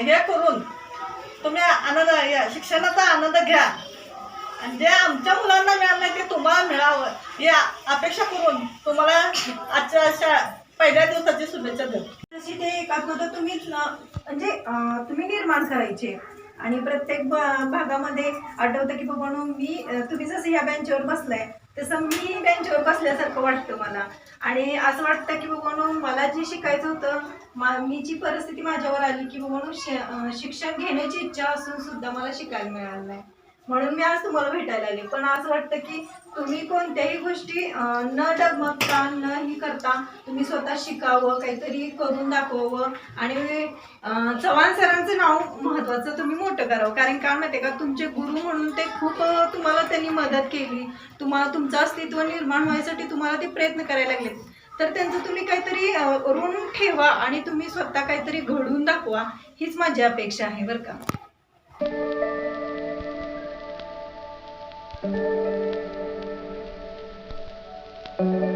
हे करून तुम्ही आनंद या शिक्षणाचा आनंद घ्या. आणि जे आमच्या मुलांना मिळालं ते तुम्हाला मिळावं. या अपेक्षा करून तुम्हाला आजच्या अशा पहिल्या दिवसाची शुभेच्छा देऊ तशी ते एकात्मता तुम्ही म्हणजे तुम्ही निर्माण करायचे. आणि प्रत्येक भागामध्ये आठवतं की बाबा मी तुम्ही जसं ह्या बेंचवर बसलाय तसं मी बेंचवर बसल्यासारखं वाटतं मला. आणि असं वाटतं की बाबा मला जे शिकायचं होतं मा मी जी परिस्थिती माझ्यावर आली की बाबा शि शिक्षण घेण्याची इच्छा असून सुद्धा मला शिकायला मिळालं नाही. म्हणून मी आज तुम्हाला भेटायला आले. पण असं वाटतं की तुम्ही कोणत्याही गोष्टी न डगमगता न ही करता तुम्ही स्वतः शिकावं काहीतरी करून दाखवावं. आणि चव्हाण सरांचं नाव महत्त्वाचं तुम्ही मोठं करावं. कारण काय माहिती का तुमचे गुरु म्हणून ते खूप तुम्हाला त्यांनी मदत केली. तुम्हाला तुमचं अस्तित्व निर्माण व्हायसाठी तुम्हाला ते प्रयत्न करायला लागले. तर त्यांचं तुम्ही काहीतरी ऋण ठेवा आणि तुम्ही स्वतः काहीतरी घडवून दाखवा. हीच माझी अपेक्षा आहे बरं का? thank you.